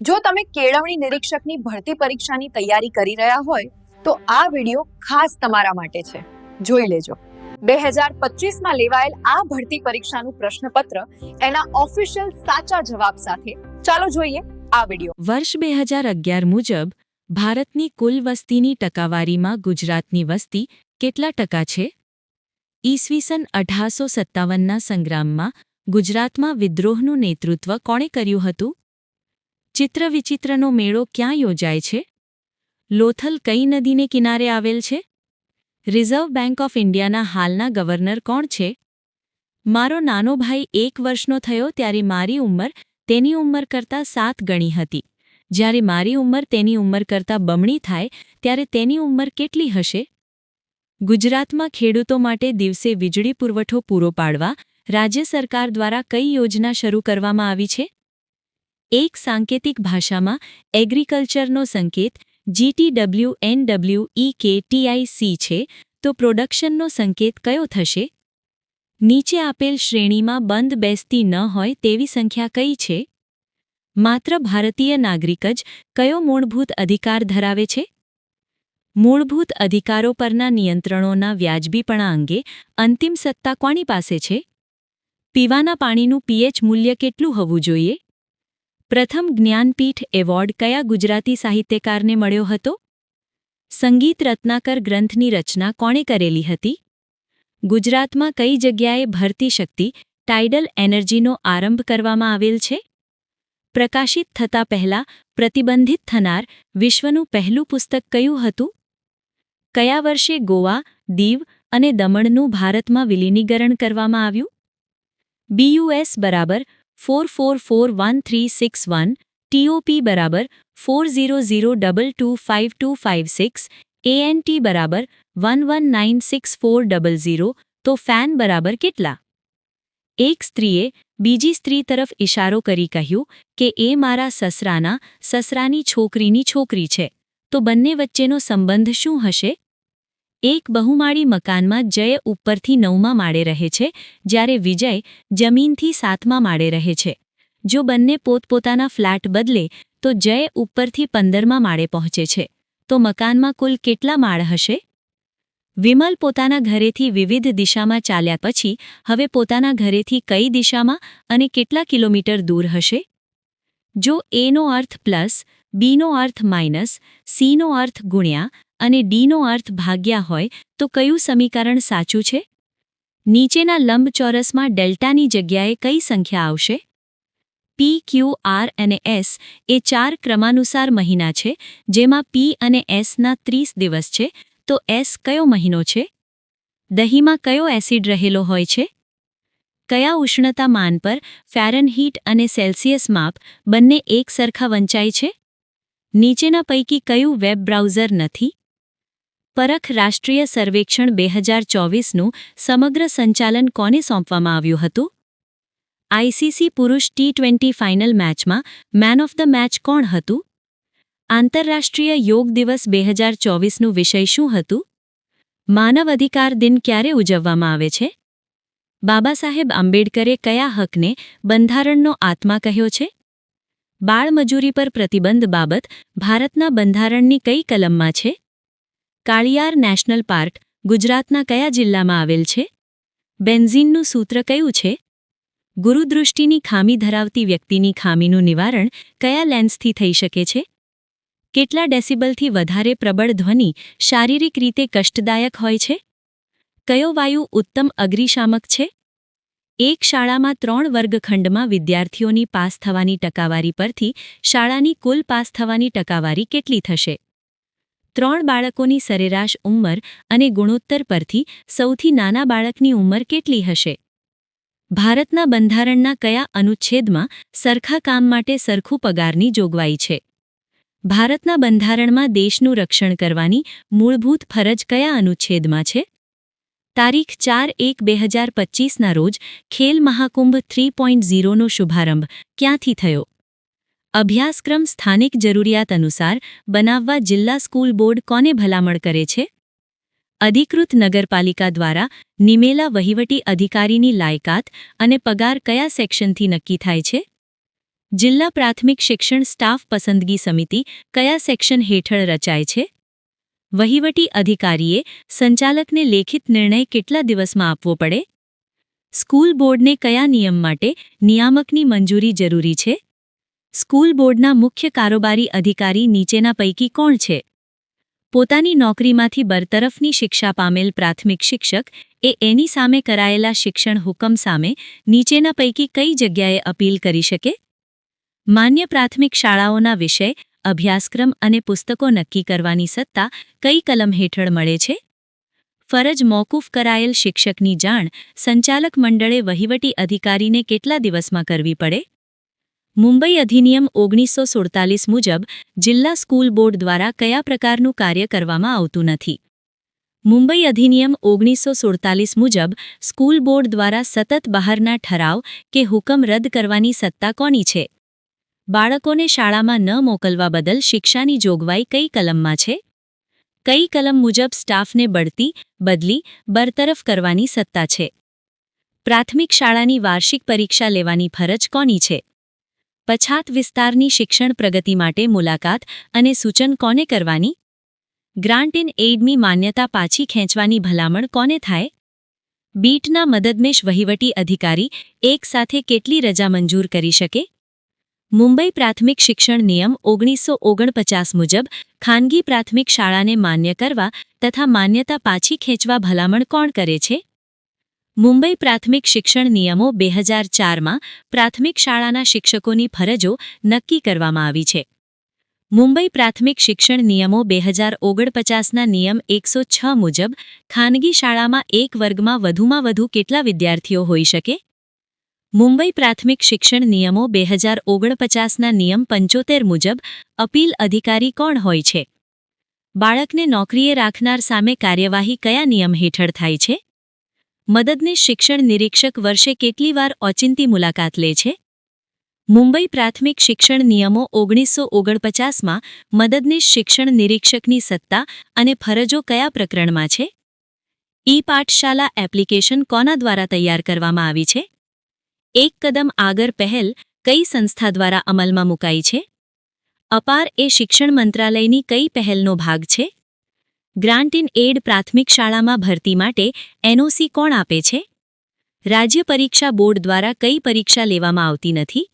જો તમે કેળવણી નિરીક્ષકની ભરતી પરીક્ષાની તૈયારી કરી રહ્યા હોય, તો આ વિડિયો ખાસ તમારા માટે છે. જોઈ લેજો. બે હજાર પચીસમાં લેવાયેલ આ ભરતી પરીક્ષાનું પ્રશ્નપત્ર એના ઓફિશિયલ સાચા જવાબ સાથે. ચાલો જોઈએ આ વિડિયો. વર્ષ બે હજાર અગિયાર મુજબ, ભારતની કુલ વસ્તીની ટકાવારીમાં ગુજરાતની વસ્તી કેટલા ટકા છે? ઈસવીસન અઢારસો સત્તાવનના સંગ્રામમાં ગુજરાતમાં વિદ્રોહનું નેતૃત્વ કોણે કર્યું હતું? ચિત્ર વિચિત્રનો મેળો ક્યાં યોજાય છે? લોથલ કઈ નદીને કિનારે આવેલ છે? રિઝર્વ બેંક ઓફ ઇન્ડિયાના હાલના ગવર્નર કોણ છે? મારો નાનો ભાઈ એક વર્ષનો થયો ત્યારે મારી ઉંમર તેની ઉંમર કરતાં સાત ગણી હતી. જ્યારે મારી ઉંમર તેની ઉંમર કરતાં બમણી થાય ત્યારે તેની ઉંમર કેટલી હશે? ગુજરાતમાં ખેડૂતો માટે દિવસે વીજળી પુરવઠો પૂરો પાડવા રાજ્ય સરકાર દ્વારા કઈ યોજના શરૂ કરવામાં આવી છે? એક સાંકેતિક ભાષામાં એગ્રીકલ્ચરનો સંકેત જીટીડબલ્યુ એનડબલ્યુ ટીઆઈસી છે, તો પ્રોડક્શનનો સંકેત કયો થશે? નીચે આપેલ શ્રેણીમાં બંધ બેસતી ન હોય તેવી સંખ્યા કઈ છે? માત્ર ભારતીય નાગરિક જ કયો મૂળભૂત અધિકાર ધરાવે છે? મૂળભૂત અધિકારો પરના નિયંત્રણોના વ્યાજબીપણા અંગે અંતિમ સત્તા કોની પાસે છે? પીવાના પાણીનું પીએચ મૂલ્ય કેટલું હોવું જોઈએ? પ્રથમ જ્ઞાનપીઠ એવોર્ડ કયા ગુજરાતી સાહિત્યકારને મળ્યો હતો? સંગીત રત્નાકર ગ્રંથની રચના કોણે કરેલી હતી? ગુજરાતમાં કઈ જગ્યાએ ભરતી શક્તિ ટાઇડલ એનર્જીનો આરંભ કરવામાં આવેલ છે? પ્રકાશિત થતા પહેલા પ્રતિબંધિત થનાર વિશ્વનું પહેલું પુસ્તક કયું હતું? કયા વર્ષે ગોવા, દીવ અને દમણનું ભારતમાં વિલીનીકરણ કરવામાં આવ્યું? બીયુએસ બરાબર four four four one three six one TOP બરાબર four zero zero double two five two five six ANT બરાબર one one nine six four double zero તો ફેન બરાબર કેટલા એક સ્ત્રીએ બીજી સ્ત્રી તરફ ઇશારો કરી કહ્યું કે એ મારા સસરાના સસરાની છોકરીની છોકરી છે તો બંને વચ્ચેનો સંબંધ શું હશે એક બહુમાળી મકાનમાં જય ઉપરથી નવમા માળે રહે છે, જ્યારે વિજય જમીનથી સાતમા માળે રહે છે. જો બંને પોતપોતાના ફ્લેટ બદલે, તો જય ઉપરથી પંદરમા માળે પહોંચે છે. તો મકાનમાં કુલ કેટલા માળ હશે? વિમલ પોતાના ઘરેથી વિવિધ દિશામાં ચાલ્યા પછી, હવે પોતાના ઘરેથી કઈ દિશામાં અને કેટલા કિલોમીટર દૂર હશે? જો એનો અર્થ પ્લસ બીનો અર્થ માઇનસ સીનો અર્થ ગુણ્યા અને ડીનો અર્થ ભાગ્યા હોય, તો કયું સમીકરણ સાચું છે? નીચેના લંબચોરસમાં ડેલ્ટાની જગ્યાએ કઈ સંખ્યા આવશે? પી ક્યુ આર અને એસ એ ચાર ક્રમાનુસાર મહિના છે, જેમાં પી અને એસના ત્રીસ દિવસ છે, તો એસ કયો મહિનો છે? દહીંમાં કયો એસિડ રહેલો હોય છે? કયા ઉષ્ણતા માન પર ફેરનહીટ અને સેલ્સિયસ માપ બંને એક સરખા વંચાય છે? નીચેના પૈકી કયું વેબ બ્રાઉઝર નથી? પરખ રાષ્ટ્રીય સર્વેક્ષણ બે હજાર ચોવીસનું સમગ્ર સંચાલન કોને સોંપવામાં આવ્યું હતું? આઈસીસી પુરુષ ટી ટ્વેન્ટી ફાઇનલ મેચમાં મેન ઓફ ધ મેચ કોણ હતું? આંતરરાષ્ટ્રીય યોગ દિવસ બે હજાર ચોવીસનું વિષય શું હતું? માનવ અધિકાર દિન ક્યારે ઉજવવામાં આવે છે? બાબા સાહેબ આંબેડકરે કયા હકને બંધારણનો આત્મા કહ્યો છે? બાળમજૂરી પર પ્રતિબંધ બાબત ભારતના બંધારણની કઈ કલમમાં છે? કાળિયાર નેશનલ પાર્ક ગુજરાતના કયા જિલ્લામાં આવેલ છે? બેન્ઝીનનું સૂત્ર કયું છે? ગુરુદૃષ્ટિની ખામી ધરાવતી વ્યક્તિની ખામીનું નિવારણ કયા લેન્સથી થઈ શકે છે? કેટલા ડેસિબલથી વધારે પ્રબળ ધ્વનિ શારીરિક રીતે કષ્ટદાયક હોય છે? કયો વાયુ ઉત્તમ અગ્નિશામક છે? એક શાળામાં ત્રણ વર્ગખંડમાં વિદ્યાર્થીઓની પાસ થવાની ટકાવારી પરથી શાળાની કુલ પાસ થવાની ટકાવારી કેટલી થશે? ત્રણ બાળકોની સરેરાશ ઉંમર અને ગુણોત્તર પરથી સૌથી નાના બાળકની ઉંમર કેટલી હશે? ભારતના બંધારણના કયા અનુચ્છેદમાં સરખા કામ માટે સરખું પગારની જોગવાઈ છે? ભારતના બંધારણમાં દેશનું રક્ષણ કરવાની મૂળભૂત ફરજ કયા અનુચ્છેદમાં છે? તારીખ ચાર એક બે હજાર પચીસના રોજ ખેલ મહાકુંભ થ્રી પોઈન્ટ ઝીરોનો શુભારંભ ક્યાંથી થયો? અભ્યાસક્રમ સ્થાનિક જરૂરિયાત અનુસાર બનાવવા જિલ્લા સ્કૂલ બોર્ડ કોને ભલામણ કરે છે? અધિકૃત નગરપાલિકા દ્વારા નિમેલા વહીવટી અધિકારીની લાયકાત અને પગાર કયા સેક્શનથી નક્કી થાય છે? જિલ્લા પ્રાથમિક શિક્ષણ સ્ટાફ પસંદગી સમિતિ કયા સેક્શન હેઠળ રચાય છે? વહીવટી અધિકારીએ સંચાલકને લેખિત નિર્ણય કેટલા દિવસમાં આપવો પડે? સ્કૂલ બોર્ડને કયા નિયમ માટે નિયામકની મંજૂરી જરૂરી છે? સ્કૂલ બોર્ડના મુખ્ય કારોબારી અધિકારી નીચેના પૈકી કોણ છે? પોતાની નોકરીમાંથી બરતરફની શિક્ષા પામેલ પ્રાથમિક શિક્ષક એ એની સામે કરાયેલા શિક્ષણ હુકમ સામે નીચેના પૈકી કઈ જગ્યાએ અપીલ કરી શકે? માન્ય પ્રાથમિક શાળાઓના વિષય, અભ્યાસક્રમ અને પુસ્તકો નક્કી કરવાની સત્તા કઈ કલમ હેઠળ મળે છે? ફરજ મોકૂફ કરાયેલ શિક્ષકની જાણ સંચાલક મંડળે વહીવટી અધિકારીને કેટલા દિવસમાં કરવી પડે? મુંબઈ અધિનિયમ ઓગણીસો સુડતાલીસ મુજબ જિલ્લા સ્કૂલ બોર્ડ દ્વારા કયા પ્રકારનું કાર્ય કરવામાં આવતું નથી? મુંબઈ અધિનિયમ ઓગણીસો સુડતાલીસ મુજબ સ્કૂલ બોર્ડ દ્વારા સતત બહારના ઠરાવ કે હુકમ રદ કરવાની સત્તા કોની છે? બાળકોને શાળામાં ન મોકલવા બદલ શિક્ષાની જોગવાઈ કઈ કલમમાં છે? કઈ કલમ મુજબ સ્ટાફને બઢતી, બદલી, બરતરફ કરવાની સત્તા છે? પ્રાથમિક શાળાની વાર્ષિક પરીક્ષા લેવાની ફરજ કોની છે? પછાત વિસ્તારની શિક્ષણ પ્રગતિ માટે મુલાકાત અને સૂચન કોને કરવાની? ગ્રાન્ટ ઇન એઇડની માન્યતા પાછી ખેંચવાની ભલામણ કોને થાય? બીટના મદદમેશ વહીવટી અધિકારી એક સાથે કેટલી રજા મંજૂર કરી શકે? મુંબઈ પ્રાથમિક શિક્ષણ નિયમ ઓગણીસો ઓગણપચાસ મુજબ ખાનગી પ્રાથમિક શાળાને માન્ય કરવા તથા માન્યતા પાછી ખેંચવા ભલામણ કોણ કરે છે? મુંબઈ પ્રાથમિક શિક્ષણ નિયમો બે હજાર ચારમાં પ્રાથમિક શાળાના શિક્ષકોની ફરજો નક્કી કરવામાં આવી છે. મુંબઈ પ્રાથમિક શિક્ષણ નિયમો બે હજાર ઓગણપચાસના નિયમ એકસો છ મુજબ ખાનગી શાળામાં એક વર્ગમાં વધુમાં વધુ કેટલા વિદ્યાર્થીઓ હોઈ શકે? મુંબઈ પ્રાથમિક શિક્ષણ નિયમો બે હજાર ઓગણપચાસના નિયમ પંચોતેર મુજબ અપીલ અધિકારી કોણ હોય છે? બાળકને નોકરીએ રાખનાર સામે કાર્યવાહી કયા નિયમ હેઠળ થાય છે? મદદનીશ શિક્ષણ નિરીક્ષક વર્ષે કેટલી વાર ઓચિંતી મુલાકાત લે છે? મુંબઈ પ્રાથમિક શિક્ષણ નિયમો ઓગણીસો ઓગણપચાસમાં મદદનીશ શિક્ષણ નિરીક્ષકની સત્તા અને ફરજો કયા પ્રકરણમાં છે? ઈ પાઠશાલા એપ્લિકેશન કોના દ્વારા તૈયાર કરવામાં આવી છે? એક કદમ આગળ પહેલ કઈ સંસ્થા દ્વારા અમલમાં મુકાઈ છે? અપાર એ શિક્ષણ મંત્રાલયની કઈ પહેલનો ભાગ છે? ગ્રાન્ટ ઇન એડ પ્રાથમિક શાળામાં ભરતી માટે એનઓસી કોણ આપે છે? રાજ્ય પરીક્ષા બોર્ડ દ્વારા કઈ પરીક્ષા લેવામાં આવતી નથી?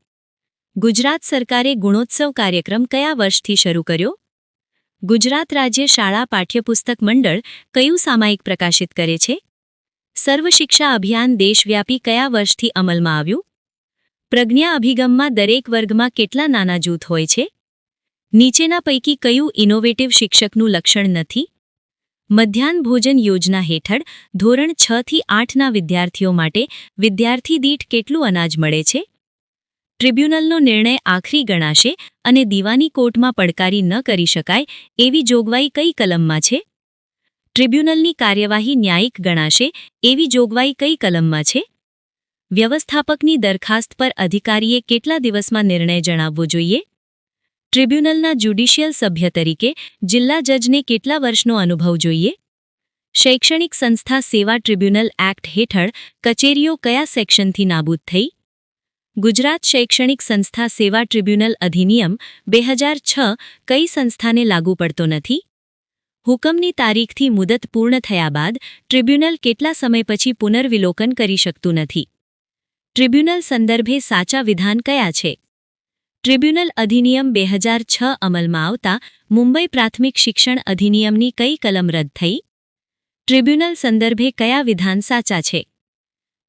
ગુજરાત સરકારે ગુણોત્સવ કાર્યક્રમ કયા વર્ષથી શરૂ કર્યો? ગુજરાત રાજ્ય શાળા પાઠ્યપુસ્તક મંડળ કયું સામાયિક પ્રકાશિત કરે છે? સર્વ શિક્ષા અભિયાન દેશવ્યાપી કયા વર્ષથી અમલમાં આવ્યું? પ્રજ્ઞા અભિગમમાં દરેક વર્ગમાં કેટલા નાના જૂથ હોય છે? નીચેના પૈકી કયું ઇનોવેટિવ શિક્ષકનું લક્ષણ નથી? મધ્યાહન ભોજન યોજના હેઠળ ધોરણ છ થી આઠના વિદ્યાર્થીઓ માટે વિદ્યાર્થી દીઠ કેટલું અનાજ મળે છે? ટ્રિબ્યુનલનો નિર્ણય આખરી ગણાશે અને દીવાની કોર્ટમાં પડકારી ન કરી શકાય એવી જોગવાઈ કઈ કલમમાં છે? ટ્રિબ્યુનલની કાર્યવાહી ન્યાયિક ગણાશે એવી જોગવાઈ કઈ કલમમાં છે? વ્યવસ્થાપકની દરખાસ્ત પર અધિકારીએ કેટલા દિવસમાં નિર્ણય જણાવવો જોઈએ? ટ્રિબ્યુનલના જ્યુડિશિયલ સભ્ય તરીકે જિલ્લા જજને કેટલા વર્ષનો અનુભવ જોઈએ? શૈક્ષણિક સંસ્થા સેવા ટ્રિબ્યુનલ એક્ટ હેઠળ કચેરીઓ કયા સેક્શનથી નાબૂદ થઈ? ગુજરાત શૈક્ષણિક સંસ્થા સેવા ટ્રિબ્યુનલ અધિનિયમ બે હજાર છ કઈ સંસ્થાને લાગુ પડતો નથી? હુકમની તારીખથી મુદત પૂર્ણ થયા બાદ ટ્રિબ્યુનલ કેટલા સમય પછી પુનર્વિલોકન કરી શકતું નથી? ટ્રિબ્યુનલ સંદર્ભે સાચા વિધાન કયા છે? ટ્રિબ્યુનલ અધિનિયમ બે હજાર છ અમલમાં આવતા મુંબઈ પ્રાથમિક શિક્ષણ અધિનિયમની કઈ કલમ રદ થઈ? ટ્રિબ્યુનલ સંદર્ભે કયા વિધાન સાચા છે?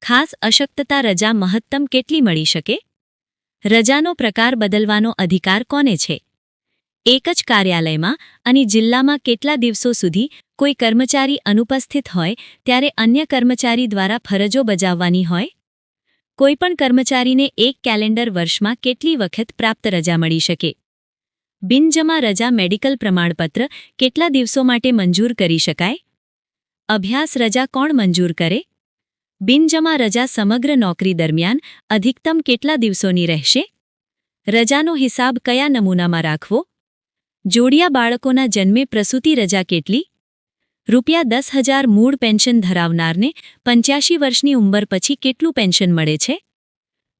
ખાસ અશક્તતા રજા મહત્તમ કેટલી મળી શકે? રજાનો પ્રકાર બદલવાનો અધિકાર કોને છે? એક જ કાર્યાલયમાં અને જિલ્લામાં કેટલા દિવસો સુધી કોઈ કર્મચારી અનુપસ્થિત હોય, ત્યારે અન્ય કર્મચારી દ્વારા ફરજો બજાવવાની હોય? કોઈપણ કર્મચારીને એક કેલેન્ડર વર્ષમાં કેટલી વખત પ્રાપ્ત રજા મળી શકે? બિનજમા રજા મેડિકલ પ્રમાણપત્ર કેટલા દિવસો માટે મંજૂર કરી શકાય? અભ્યાસ રજા કોણ મંજૂર કરે? બિનજમા રજા સમગ્ર નોકરી દરમિયાન અધિકતમ કેટલા દિવસોની રહેશે? રજાનો હિસાબ કયા નમૂનામાં રાખવો? જોડિયા બાળકોના જન્મે પ્રસૂતિ રજા કેટલી? રૂપિયા દસ હજાર મૂળ પેન્શન ધરાવનારને પંચ્યાશી વર્ષની ઉંમર પછી કેટલું પેન્શન મળે છે?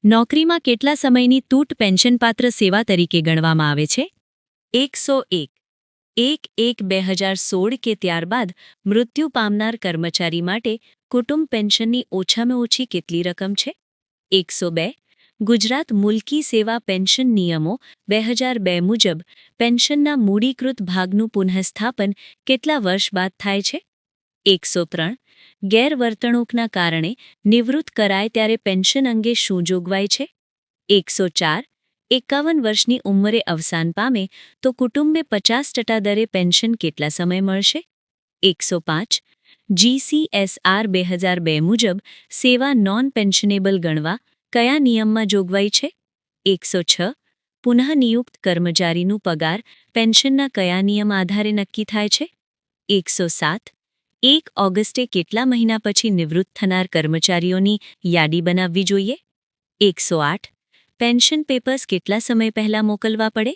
નોકરીમાં કેટલા સમયની તૂટ પેન્શનપાત્ર સેવા તરીકે ગણવામાં આવે છે? એકસો એક. એક એક બે હજાર સોળ કે ત્યારબાદ મૃત્યુ પામનાર કર્મચારી માટે કુટુંબ પેન્શનની ઓછામાં ઓછી કેટલી રકમ છે? એકસો બે. ગુજરાત મુલકી સેવા પેન્શન નિયમો બે હજાર બે મુજબ પેન્શનના મૂડીકૃત ભાગનું પુનઃસ્થાપન કેટલા વર્ષ બાદ થાય છે? એકસો ત્રણ. ગેરવર્તણૂકના કારણે નિવૃત્ત કરાય ત્યારે પેન્શન અંગે શું જોગવાઈ છે? એકસો ચાર. એકાવન વર્ષની ઉંમરે અવસાન પામે તો કુટુંબે પચાસ ટકા દરે પેન્શન કેટલા સમય મળશે? એકસો પાંચ. જીસીએસઆર બે હજાર બે મુજબ સેવા નોન પેન્શનેબલ ગણવા કયા નિયમમાં જોગવાઈ છે? એકસો છ. પુનઃનિયુક્ત કર્મચારીનું પગાર પેન્શનના કયા નિયમ આધારે નક્કી થાય છે? એકસો સાત. એક ઓગસ્ટે કેટલા મહિના પછી નિવૃત્ત થનાર કર્મચારીઓની યાદી બનાવવી જોઈએ? એકસો આઠ. પેન્શન પેપર્સ કેટલા સમય પહેલાં મોકલવા પડે?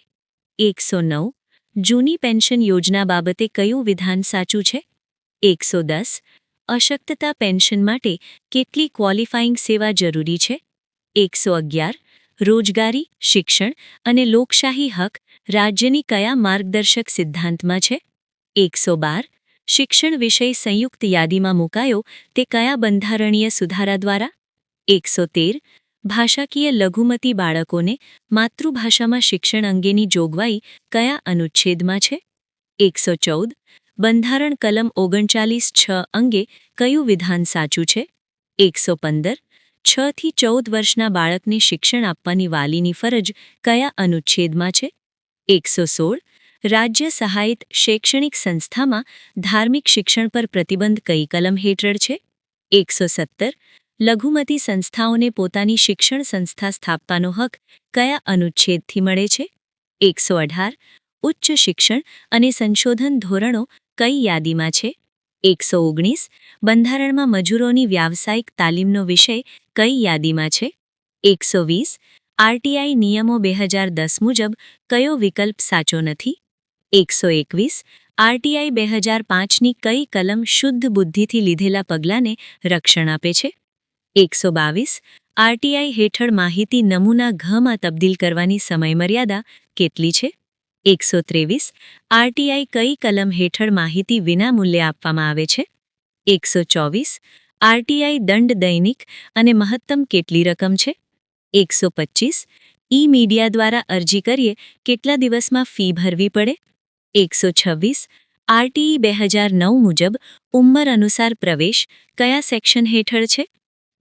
એકસો નવ. જૂની પેન્શન યોજના બાબતે કયું વિધાન સાચું છે? એકસો દસ. અશક્તતા પેન્શન માટે કેટલી ક્વોલિફાઇંગ સેવા જરૂરી છે? એકસો અગિયાર, રોજગારી, શિક્ષણ અને લોકશાહી હક રાજ્યની કયા માર્ગદર્શક સિદ્ધાંતમાં છે? એકસો બાર, શિક્ષણ વિષય સંયુક્ત યાદીમાં મુકાયો તે કયા બંધારણીય સુધારા દ્વારા? એકસો તેર, ભાષાકીય લઘુમતી બાળકોને માતૃભાષામાં શિક્ષણ અંગેની જોગવાઈ કયા અનુચ્છેદમાં છે? એકસો ચૌદ, બંધારણ કલમ ઓગણચાલીસ છ અંગે કયું વિધાન સાચું છે? એકસો પંદર છ થી ચૌદ વર્ષના બાળકને શિક્ષણ આપવાની વાલીની ફરજ કયા અનુચ્છેદમાં છે? એકસો સોળ. રાજ્ય સહાયિત શૈક્ષણિક સંસ્થામાં ધાર્મિક શિક્ષણ પર પ્રતિબંધ કઈ કલમ હેઠળ છે? એકસો સત્તર. લઘુમતી સંસ્થાઓને પોતાની શિક્ષણ સંસ્થા સ્થાપવાનો હક કયા અનુચ્છેદથી મળે છે? એકસો અઢાર. ઉચ્ચ શિક્ષણ અને સંશોધન ધોરણો કઈ યાદીમાં છે? એકસો ઓગણીસ, બંધારણમાં મજૂરોની વ્યાવસાયિક તાલીમનો વિષય કઈ યાદીમાં છે? એકસો વીસ, આરટીઆઈ નિયમો બે હજાર દસ મુજબ કયો વિકલ્પ સાચો નથી? એકસો એકવીસ, આરટીઆઈ બે હજાર પાંચની કઈ કલમ શુદ્ધ બુદ્ધિથી લીધેલા પગલાંને રક્ષણ આપે છે? એકસો બાવીસ, આરટીઆઈ હેઠળ માહિતી નમૂના ઘમાં તબદીલ કરવાની સમયમર્યાદા કેટલી છે? એકસો ત્રેવીસ આરટીઆઈ કઈ કલમ હેઠળ માહિતી વિનામૂલ્યે આપવામાં આવે છે? એકસો ચોવીસ આરટીઆઈ દંડ દૈનિક અને મહત્તમ કેટલી રકમ છે? એકસો પચીસ ઈ મીડિયા દ્વારા અરજી કરીએ કેટલા દિવસમાં ફી ભરવી પડે? એકસો છવ્વીસ આરટીઈ બે હજાર નવ મુજબ ઉંમર અનુસાર પ્રવેશ કયા સેક્શન હેઠળ છે?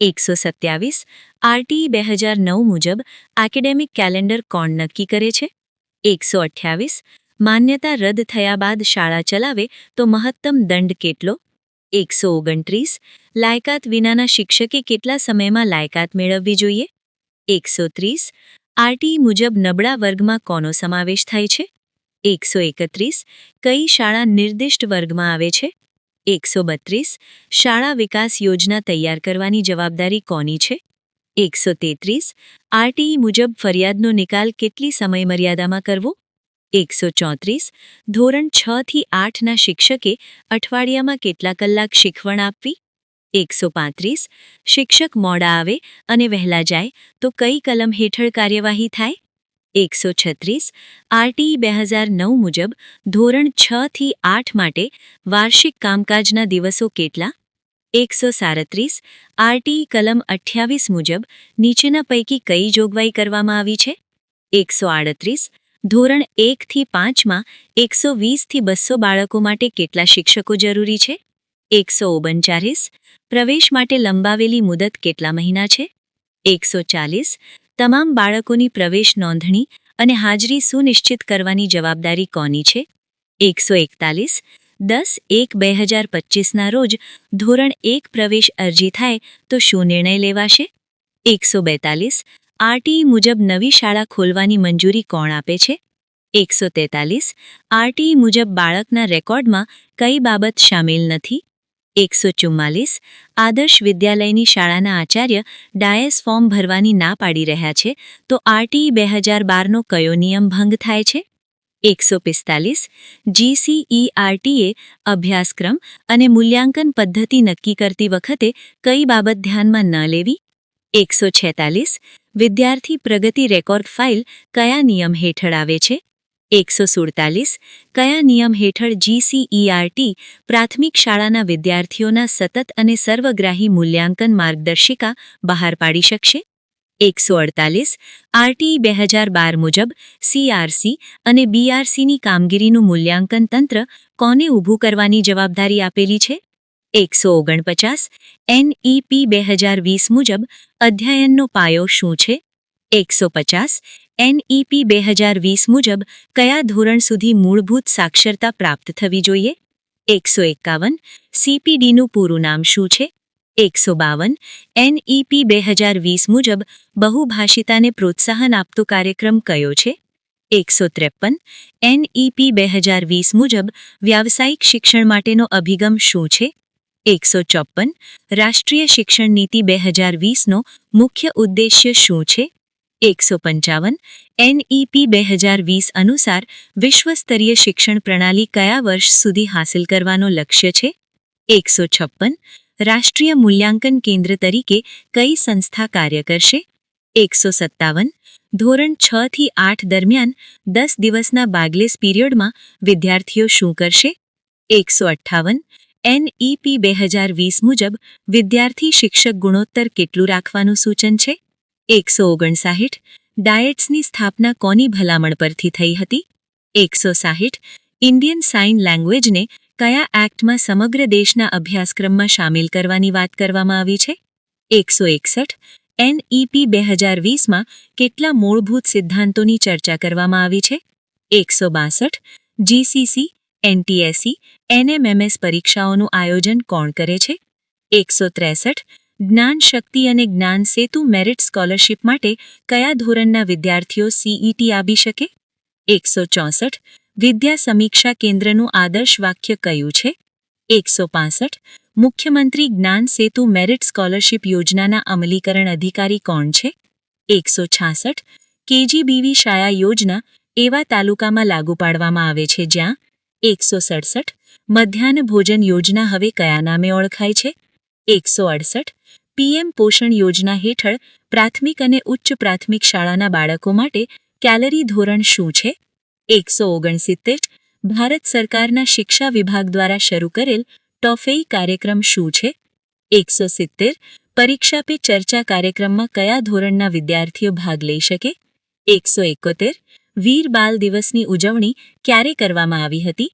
એકસો સત્યાવીસ આરટીઈ બે હજાર નવ મુજબ એકેડેમિક કેલેન્ડર કોણ નક્કી કરે છે? એકસો અઠ્યાવીસ, માન્યતા રદ થયા બાદ શાળા ચલાવે તો મહત્તમ દંડ કેટલો? એકસો ઓગણત્રીસ, લાયકાત વિનાના શિક્ષકે કેટલા સમયમાં લાયકાત મેળવવી જોઈએ? એકસો ત્રીસ, આરટી મુજબ નબળા વર્ગમાં કોનો સમાવેશ થાય છે? એકસો એકત્રીસ, કઈ શાળા નિર્દિષ્ટ વર્ગમાં આવે છે? એકસો બત્રીસ, શાળા વિકાસ યોજના તૈયાર કરવાની જવાબદારી કોની છે? એકસો તેત્રીસ, આરટીઈ મુજબ ફરિયાદનો નિકાલ કેટલી સમયમર્યાદામાં કરવો? એકસો ચોત્રીસ, ધોરણ છ થી આઠના શિક્ષકે અઠવાડિયામાં કેટલા કલાક શીખવણ આપવી? એકસો પાંત્રીસ, શિક્ષક મોડા આવે અને વહેલા જાય તો કઈ કલમ હેઠળ કાર્યવાહી થાય? એકસો છત્રીસ, આરટીઈ બે હજાર નવ મુજબ ધોરણ છ થી આઠ માટે વાર્ષિક કામકાજના દિવસો કેટલા? એકસો સાડત્રીસ આરટીઈ કલમ અઠ્યાવીસ મુજબ નીચેના પૈકી કઈ જોગવાઈ કરવામાં આવી છે? એકસો આડત્રીસ ધોરણ એકથી પાંચમાં એકસો વીસથી બસો બાળકો માટે કેટલા શિક્ષકો જરૂરી છે? એકસો ઓગણચાલીસ પ્રવેશ માટે લંબાવેલી મુદત કેટલા મહિના છે? એકસો ચાલીસ તમામ બાળકોની પ્રવેશ નોંધણી અને હાજરી સુનિશ્ચિત કરવાની જવાબદારી કોની છે? એકસો એકતાલીસ દસ એક બે હજાર પચીસના રોજ ધોરણ એક પ્રવેશ અરજી થાય તો શું નિર્ણય લેવાશે? એકસો બેતાલીસ. આરટીઈ મુજબ નવી શાળા ખોલવાની મંજૂરી કોણ આપે છે? એકસો તેતાલીસ. આરટીઈ મુજબ બાળકના રેકોર્ડમાં કઈ બાબત શામેલ નથી? એકસો ચુમ્માલીસ. આદર્શ વિદ્યાલયની શાળાના આચાર્ય ડાયસ ફોર્મ ભરવાની ના પાડી રહ્યા છે તો આરટીઈ બે હજાર બારનો કયો નિયમ ભંગ થાય છે? એકસો પિસ્તાલીસ જીસીઈઆરટીએ અભ્યાસક્રમ અને મૂલ્યાંકન પદ્ધતિ નક્કી કરતી વખતે કઈ બાબત ધ્યાનમાં ન લેવી? એકસો છેતાલીસ, વિદ્યાર્થી પ્રગતિ રેકોર્ડ ફાઇલ કયા નિયમ હેઠળ આવે છે? એકસો સુડતાલીસ, કયા નિયમ હેઠળ જીસીઈઆરટી પ્રાથમિક શાળાના વિદ્યાર્થીઓના સતત અને સર્વગ્રાહી મૂલ્યાંકન માર્ગદર્શિકા બહાર પાડી શકશે? એકસો અડતાલીસ આરટીઈ બે હજાર બાર મુજબ સીઆરસી અને બીઆરસીની કામગીરીનું મૂલ્યાંકન તંત્ર કોને ઊભું કરવાની જવાબદારી આપેલી છે? એકસો ઓગણપચાસ એનઈપી બે હજાર વીસ મુજબ અધ્યયનનો પાયો શું છે? એકસો પચાસ એનઈપી બે હજાર વીસ મુજબ કયા ધોરણ સુધી મૂળભૂત સાક્ષરતા પ્રાપ્ત થવી જોઈએ? એકસો એકાવન સીપીડીનું પૂરું નામ શું છે? એકસો બાવન એનઈપી બે હજાર વીસ મુજબ બહુભાષિતાને પ્રોત્સાહન આપતો કાર્યક્રમ કયો છે? એકસો ત્રેપન એનઈપી બે હજાર વીસ મુજબ વ્યાવસાયિક શિક્ષણ માટેનો અભિગમ શું છે? એકસો ચોપ્પન રાષ્ટ્રીય શિક્ષણ નીતિ બે હજાર વીસનો મુખ્ય ઉદ્દેશ્ય શું છે? એકસો પંચાવન એનઈપી બે હજાર વીસ અનુસાર વિશ્વસ્તરીય શિક્ષણ પ્રણાલી કયા વર્ષ સુધી હાંસિલ કરવાનો લક્ષ્ય છે? એકસો છપ્પન રાષ્ટ્રીય મૂલ્યાંકન કેન્દ્ર તરીકે કઈ સંસ્થા કાર્ય કરશે? એકસો સત્તાવન, ધોરણ છ થી આઠ દરમિયાન દસ દિવસના બાગલેસ પીરિયડમાં વિદ્યાર્થીઓ શું કરશે? એકસો અઠ્ઠાવન, એનઈપી બે હજાર વીસ મુજબ વિદ્યાર્થી શિક્ષક ગુણોત્તર કેટલું રાખવાનું સૂચન છે? એકસો ઓગણસાહીઠ, ડાયટ્સની સ્થાપના કોની ભલામણ પરથી થઈ હતી? એકસો સાહીઠ, ઇન્ડિયન સાઇન લેંગ્વેજને કયા એક્ટમાં સમગ્ર દેશના અભ્યાસક્રમમાં સામેલ કરવાની વાત કરવામાં આવી છે? એકસો એકસઠ, એનઈપી બે હજાર વીસમાં કેટલા મૂળભૂત સિદ્ધાંતોની ચર્ચા કરવામાં આવી છે? એકસો બાસઠ, જીસીસી એનટીએસી એનએમએમએસ પરીક્ષાઓનું આયોજન કોણ કરે છે? એકસો ત્રેસઠ, જ્ઞાન શક્તિ અને જ્ઞાન સેતુ મેરિટ સ્કોલરશિપ માટે કયા ધોરણના વિદ્યાર્થીઓ સીઈટી આપી શકે? એકસો ચોસઠ વિદ્યા સમીક્ષા કેન્દ્રનું આદર્શ વાક્ય કયું છે? એકસો પાસઠ. મુખ્યમંત્રી જ્ઞાન સેતુ મેરિટ સ્કોલરશિપ યોજનાના અમલીકરણ અધિકારી કોણ છે? એકસો છાસઠ. કેજીબીવી શાળા યોજના એવા તાલુકામાં લાગુ પાડવામાં આવે છે જ્યાં? એકસો સડસઠ. મધ્યાહન ભોજન યોજના હવે કયા નામે ઓળખાય છે? એકસો અડસઠ. પીએમ પોષણ યોજના હેઠળ પ્રાથમિક અને ઉચ્ચ પ્રાથમિક શાળાના બાળકો માટે કેલરી ધોરણ શું છે? એકસો ઓગણસિત્તેર, ભારત સરકારના શિક્ષા વિભાગ દ્વારા શરૂ કરેલ ટોફેઈ કાર્યક્રમ શું છે? એકસો સિત્તેર, પરીક્ષા પે ચર્ચા કાર્યક્રમમાં કયા ધોરણના વિદ્યાર્થીઓ ભાગ લઈ શકે? એકસો એકોતેર, વીર બાલ દિવસની ઉજવણી ક્યારે કરવામાં આવી હતી?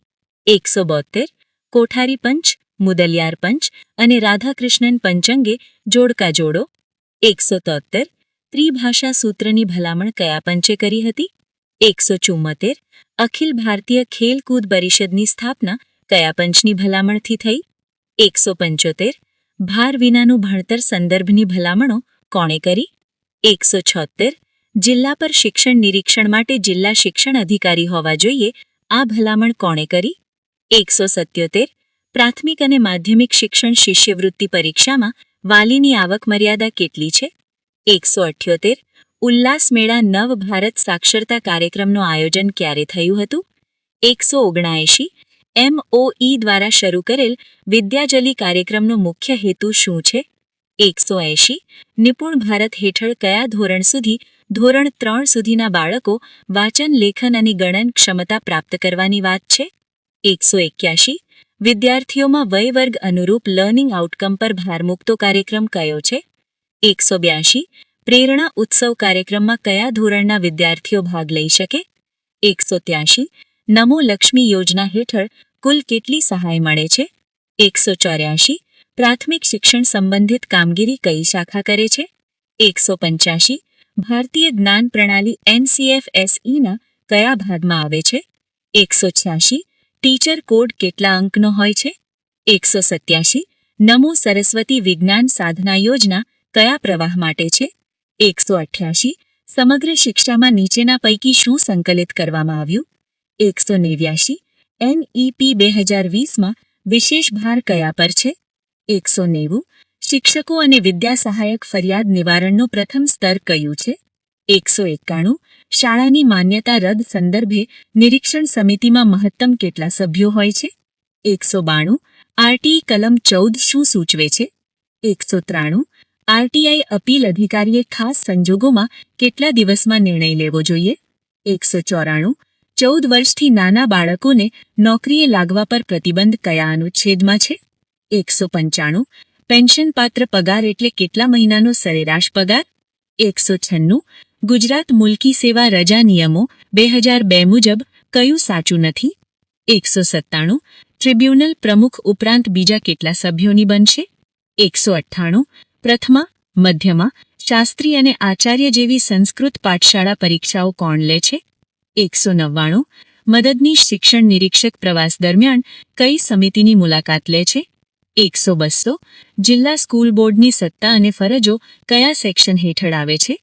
એકસો બોતેર કોઠારી પંચ, મુદલિયાર પંચ અને રાધાકૃષ્ણન પંચંગે જોડકા જોડો? એકસો તોતેર ત્રિભાષા સૂત્રની ભલામણ કયા પંચે કરી હતી? એકસો ચુમ્મોતેર અખિલ ભારતીય ખેલકૂદ પરિષદની સ્થાપના કયા પંચની ભલામણથી થઈ? એકસો પંચોતેર, ભાર વિનાનું ભણતર સંદર્ભની ભલામણો કોણે કરી? એકસો છોતેર જિલ્લા પર શિક્ષણ નિરીક્ષણ માટે જિલ્લા શિક્ષણ અધિકારી હોવા જોઈએ, આ ભલામણ કોણે કરી? એકસો સત્યોતેર, પ્રાથમિક અને માધ્યમિક શિક્ષણ શિષ્યવૃત્તિ પરીક્ષામાં વાલીની આવક મર્યાદા કેટલી છે? એકસો અઠ્યોતેર ઉલ્લાસ મેળા નવ ભારત સાક્ષરતા કાર્યક્રમનું આયોજન ક્યારે થયું હતું? એકસો ઓગણાએંશી એમઓઈ દ્વારા શરૂ કરેલ વિદ્યાજલી કાર્યક્રમનો મુખ્ય હેતુ શું છે? એકસો એંશી નિપુણ ભારત હેઠળ કયા ધોરણ સુધી, ધોરણ ત્રણ સુધીના બાળકો વાચન, લેખન અને ગણન ક્ષમતા પ્રાપ્ત કરવાની વાત છે? એકસો એક્યાશી વિદ્યાર્થીઓમાં વય વર્ગ અનુરૂપ લર્નિંગ આઉટકમ પર ભાર મૂકતો કાર્યક્રમ કયો છે? એકસો બ્યાશી પ્રેરણા ઉત્સવ કાર્યક્રમમાં કયા ધોરણના વિદ્યાર્થીઓ ભાગ લઈ શકે? એકસો ત્યાશી. નમો લક્ષ્મી યોજના હેઠળ કુલ કેટલી સહાય મળે છે? એકસો ચોર્યાશી. પ્રાથમિક શિક્ષણ સંબંધિત કામગીરી કઈ શાખા કરે છે? એકસો પંચ્યાશી. ભારતીય જ્ઞાન પ્રણાલી એનસીએફએસઈના કયા ભાગમાં આવે છે? એકસો છ્યાશી. ટીચર કોડ કેટલા અંકનો હોય છે? એકસો સત્યાશી. નમો સરસ્વતી વિજ્ઞાન સાધના યોજના કયા પ્રવાહ માટે છે? એકસો અઠ્યાશી સમગ્ર શિક્ષામાં નીચેના પૈકી શું સંકલિત કરવામાં આવ્યું? એકસો નેવ્યાશી એનઈપી બે હજાર વીસમાં વિશેષ ભાર કયા પર છે? એકસો નેવું, શિક્ષકો અને વિદ્યા સહાયક ફરિયાદ નિવારણનું પ્રથમ સ્તર કયું છે? એકસો એકાણું, શાળાની માન્યતા રદ સંદર્ભે નિરીક્ષણ સમિતિમાં મહત્તમ કેટલા સભ્યો હોય છે? એકસો બાણું આરટી કલમ ચૌદ શું સૂચવે છે? એકસો ત્રાણું આરટીઆઈ અપીલ અધિકારીએ ખાસ સંજોગોમાં કેટલા દિવસમાં નિર્ણય લેવો જોઈએ? એકસો ચોરાણું. ચૌદ વર્ષથી નાના બાળકોને નોકરીએ લાગવા પર પ્રતિબંધ કયા અનુચ્છેદમાં છે? એકસો પંચાણું. પેન્શન પાત્ર પગાર એટલે કેટલા મહિનાનો સરેરાશ પગાર? એકસો છન્નું. ગુજરાત મુલકી સેવા રજા નિયમો બે હજાર બે મુજબ કયું સાચું નથી? એકસો સત્તાણું. ટ્રિબ્યુનલ પ્રમુખ ઉપરાંત બીજા કેટલા સભ્યોની બનશે? એકસો અઠ્ઠાણું. પ્રથમા, મધ્યમાં, શાસ્ત્રી અને આચાર્ય જેવી સંસ્કૃત પાઠશાળા પરીક્ષાઓ કોણ લે છે? એકસો નવ્વાણું. મદદનીશ શિક્ષણ નિરીક્ષક પ્રવાસ દરમિયાન કઈ સમિતિની મુલાકાત લે છે? એકસો બસો. જિલ્લા સ્કૂલ બોર્ડની સત્તા અને ફરજો કયા સેક્શન હેઠળ આવે છે?